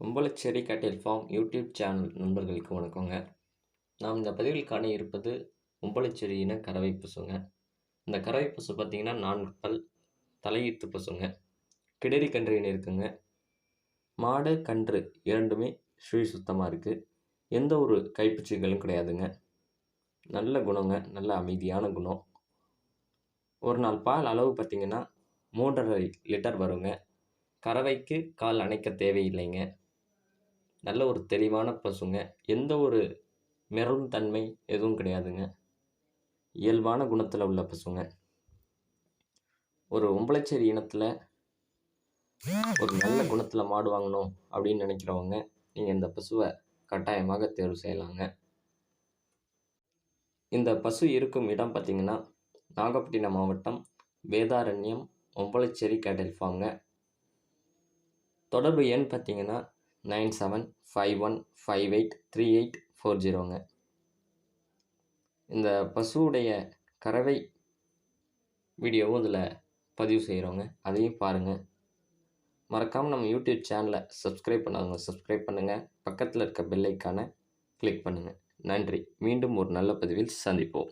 கும்பலச்சேரி கேட்டில் form YouTube channel நண்பர்களுக்கு வணக்கங்க. நாம் இந்த பதிவில் காண இருப்பது கும்பலச்சேரியின கறவை பசுங்க. இந்த கறவை பசு பார்த்திங்கன்னா நான்கு பல் தலையீத்து பசுங்க. கிடரி கன்றின்னு இருக்குங்க. மாடு கன்று இரண்டுமே ஸ்ரீ சுத்தமாக இருக்குது எந்த ஒரு கைப்பூச்சிகளும் கிடையாதுங்க. நல்ல குணங்க நல்ல அமைதியான குணம். ஒரு நாள் பால் அளவு பார்த்திங்கன்னா மூன்றரை லிட்டர் வருங்க. கறவைக்கு கால் அணைக்க தேவையில்லைங்க. நல்ல ஒரு தெளிவான பசுங்க. எந்த ஒரு மிரளும் தன்மை எதுவும் கிடையாதுங்க. இயல்பான குணத்தில் உள்ள பசுங்க. ஒரு ஒம்பளச்சேரி இனத்தில் ஒரு நல்ல குணத்தில் மாடு வாங்கணும் அப்படின்னு நினைக்கிறவங்க நீங்கள் இந்த பசுவை கட்டாயமாக தேர்வு செய்யலாங்க. இந்த பசு இருக்கும் இடம் பார்த்திங்கன்னா நாகப்பட்டினம் மாவட்டம் வேதாரண்யம் ஒம்பளச்சேரி கேட்டல் ஃபார்ம்ங்க தொடர்பு எண் பார்த்தீங்கன்னா nine seven five one five eight three eight four ஜீரோங்க. இந்த பசுவுடைய கறவை வீடியோவும் இதில் பதிவு செய்கிறோங்க. அதையும் பாருங்கள் மறக்காமல் நம்ம யூடியூப் சேனலை சப்ஸ்கிரைப் பண்ணாதவங்க சப்ஸ்கிரைப் பண்ணுங்கள் பக்கத்தில் இருக்க பெல்லைக்கான கிளிக் பண்ணுங்கள் நன்றி. மீண்டும் ஒரு நல்ல பதிவில் சந்திப்போம்.